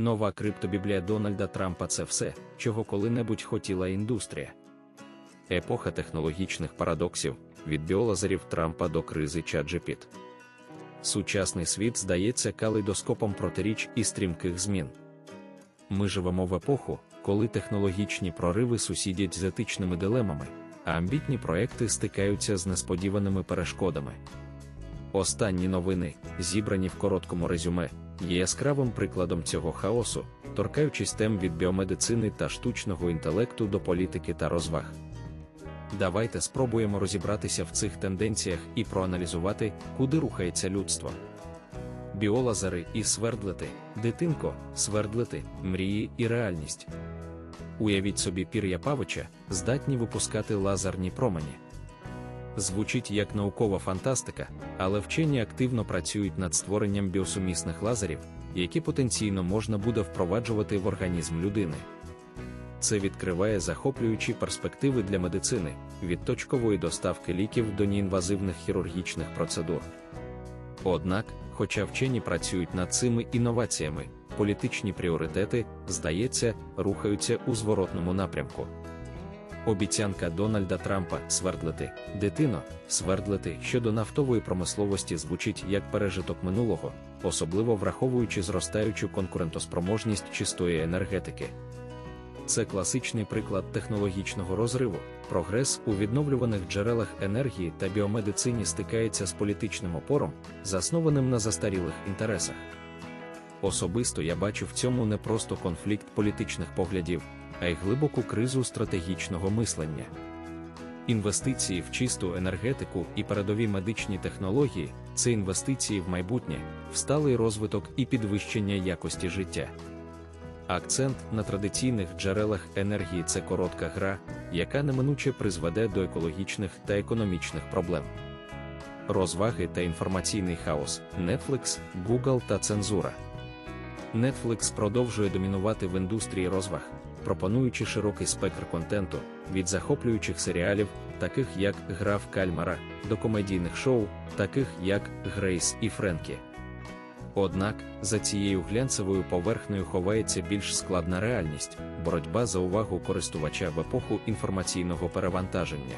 Нова криптобіблія Дональда Трампа це все, чого коли-небудь хотіла індустрія. Епоха технологічних парадоксів від біолазерів Трампа до кризи ChatGPT. Сучасний світ здається калейдоскопом протиріч і стрімких змін. Ми живемо в епоху, коли технологічні прориви сусідять з етичними дилемами, а амбітні проекти стикаються з несподіваними перешкодами. Останні новини, зібрані в короткому резюме, є яскравим прикладом цього хаосу, торкаючись тем від біомедицини та штучного інтелекту до політики та розваг. Давайте спробуємо розібратися в цих тенденціях і проаналізувати, куди рухається людство. Біолазери і свердлити, дитинко, свердлити, мрії і реальність. Уявіть собі пір'я павича, здатні випускати лазерні промені. Звучить як наукова фантастика, але вчені активно працюють над створенням біосумісних лазерів, які потенційно можна буде впроваджувати в організм людини. Це відкриває захоплюючі перспективи для медицини від точкової доставки ліків до неінвазивних хірургічних процедур. Однак, хоча вчені працюють над цими інноваціями, політичні пріоритети, здається, рухаються у зворотному напрямку. Обіцянка Дональда Трампа свердлити, дитино, свердлити щодо нафтової промисловості звучить як пережиток минулого, особливо враховуючи зростаючу конкурентоспроможність чистої енергетики. Це класичний приклад технологічного розриву. Прогрес у відновлюваних джерелах енергії та біомедицині стикається з політичним опором, заснованим на застарілих інтересах. Особисто я бачу в цьому не просто конфлікт політичних поглядів, а й глибоку кризу стратегічного мислення. Інвестиції в чисту енергетику і передові медичні технології це інвестиції в майбутнє, в сталий розвиток і підвищення якості життя. Акцент на традиційних джерелах енергії це коротка гра, яка неминуче призведе до екологічних та економічних проблем. Розваги та інформаційний хаос, Netflix, Google та цензура. Netflix продовжує домінувати в індустрії розваг, пропонуючи широкий спектр контенту від захоплюючих серіалів, таких як Гра в Кальмара, до комедійних шоу, таких як Грейс і Френкі. Однак за цією глянцевою поверхнею ховається більш складна реальність, боротьба за увагу користувача в епоху інформаційного перевантаження.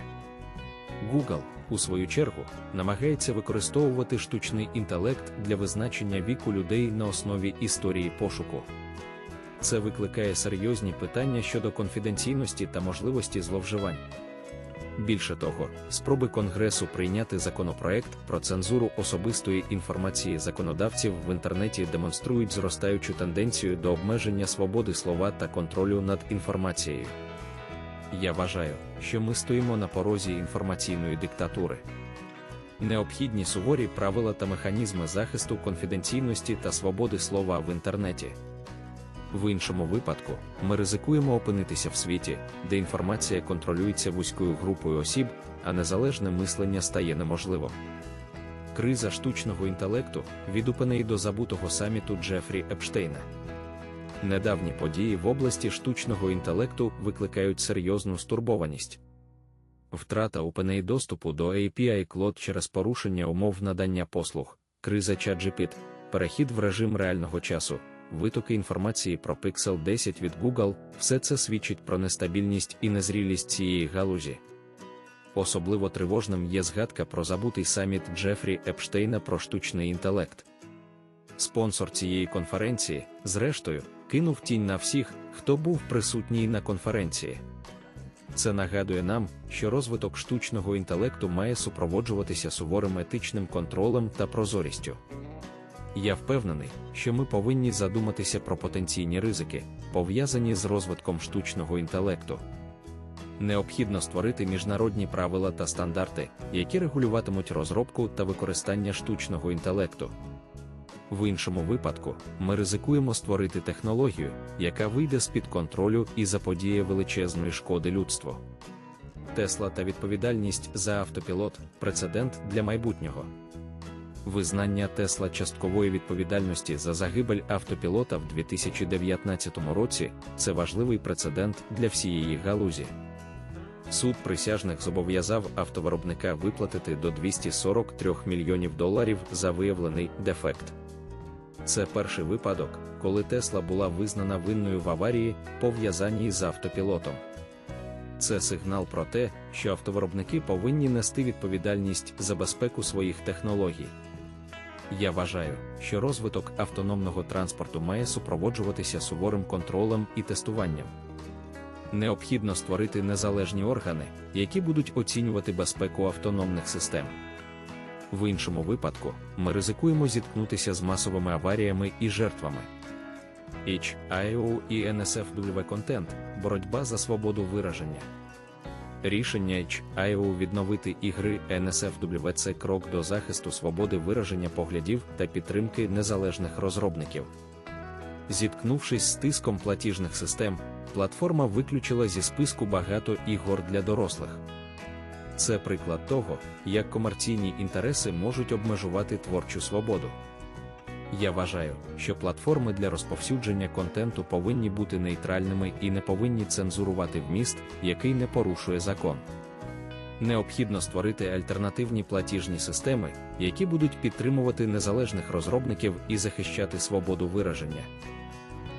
Google, у свою чергу, намагається використовувати штучний інтелект для визначення віку людей на основі історії пошуку. Це викликає серйозні питання щодо конфіденційності та можливості зловживань. Більше того, спроби Конгресу прийняти законопроект про цензуру особистої інформації законодавців в інтернеті демонструють зростаючу тенденцію до обмеження свободи слова та контролю над інформацією. Я вважаю, що ми стоїмо на порозі інформаційної диктатури. Необхідні суворі правила та механізми захисту конфіденційності та свободи слова в інтернеті. В іншому випадку, ми ризикуємо опинитися в світі, де інформація контролюється вузькою групою осіб, а незалежне мислення стає неможливим. Криза штучного інтелекту від упенеї до забутого саміту Джефрі Епштейна. Недавні події в області штучного інтелекту викликають серйозну стурбованість. Втрата упенеї доступу до API Cloud через порушення умов надання послуг, криза ChatGPT, перехід в режим реального часу витоки інформації про Pixel 10 від Google, все це свідчить про нестабільність і незрілість цієї галузі. Особливо тривожним є згадка про забутий саміт Джефрі Епштейна про штучний інтелект. Спонсор цієї конференції, зрештою, кинув тінь на всіх, хто був присутній на конференції. Це нагадує нам, що розвиток штучного інтелекту має супроводжуватися суворим етичним контролем та прозорістю. Я впевнений, що ми повинні задуматися про потенційні ризики, пов'язані з розвитком штучного інтелекту. Необхідно створити міжнародні правила та стандарти, які регулюватимуть розробку та використання штучного інтелекту. В іншому випадку, ми ризикуємо створити технологію, яка вийде з під контролю і заподіє величезної шкоди людству. Тесла та відповідальність за автопілот прецедент для майбутнього. Визнання Тесла часткової відповідальності за загибель автопілота в 2019 році це важливий прецедент для всієї галузі. Суд присяжних зобов'язав автовиробника виплатити до 243 мільйонів доларів за виявлений дефект. Це перший випадок, коли Тесла була визнана винною в аварії, пов'язаній з автопілотом. Це сигнал про те, що автовиробники повинні нести відповідальність за безпеку своїх технологій. Я вважаю, що розвиток автономного транспорту має супроводжуватися суворим контролем і тестуванням. Необхідно створити незалежні органи, які будуть оцінювати безпеку автономних систем. В іншому випадку ми ризикуємо зіткнутися з масовими аваріями і жертвами. HIO і NSFW контент боротьба за свободу вираження. Рішення HIO відновити ігри NSFW – це крок до захисту свободи вираження поглядів та підтримки незалежних розробників. Зіткнувшись з тиском платіжних систем, платформа виключила зі списку багато ігор для дорослих. Це приклад того, як комерційні інтереси можуть обмежувати творчу свободу. Я вважаю, що платформи для розповсюдження контенту повинні бути нейтральними і не повинні цензурувати вміст, який не порушує закон. Необхідно створити альтернативні платіжні системи, які будуть підтримувати незалежних розробників і захищати свободу вираження.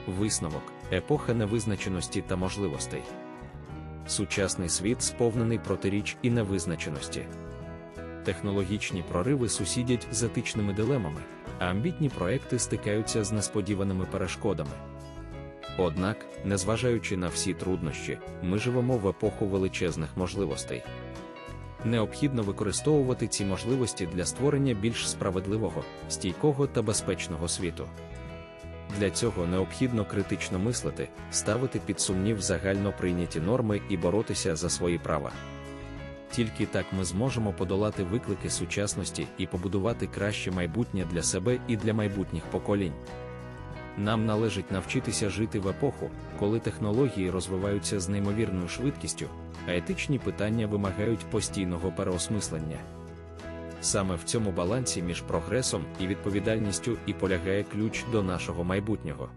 Висновок епоха невизначеності та можливостей. Сучасний світ сповнений протиріч і невизначеності. Технологічні прориви сусідять з етичними дилемами, амбітні проекти стикаються з несподіваними перешкодами. Однак, незважаючи на всі труднощі, ми живемо в епоху величезних можливостей. Необхідно використовувати ці можливості для створення більш справедливого, стійкого та безпечного світу. Для цього необхідно критично мислити, ставити під сумнів загально прийняті норми і боротися за свої права. Тільки так ми зможемо подолати виклики сучасності і побудувати краще майбутнє для себе і для майбутніх поколінь. Нам належить навчитися жити в епоху, коли технології розвиваються з неймовірною швидкістю, а етичні питання вимагають постійного переосмислення. Саме в цьому балансі між прогресом і відповідальністю і полягає ключ до нашого майбутнього.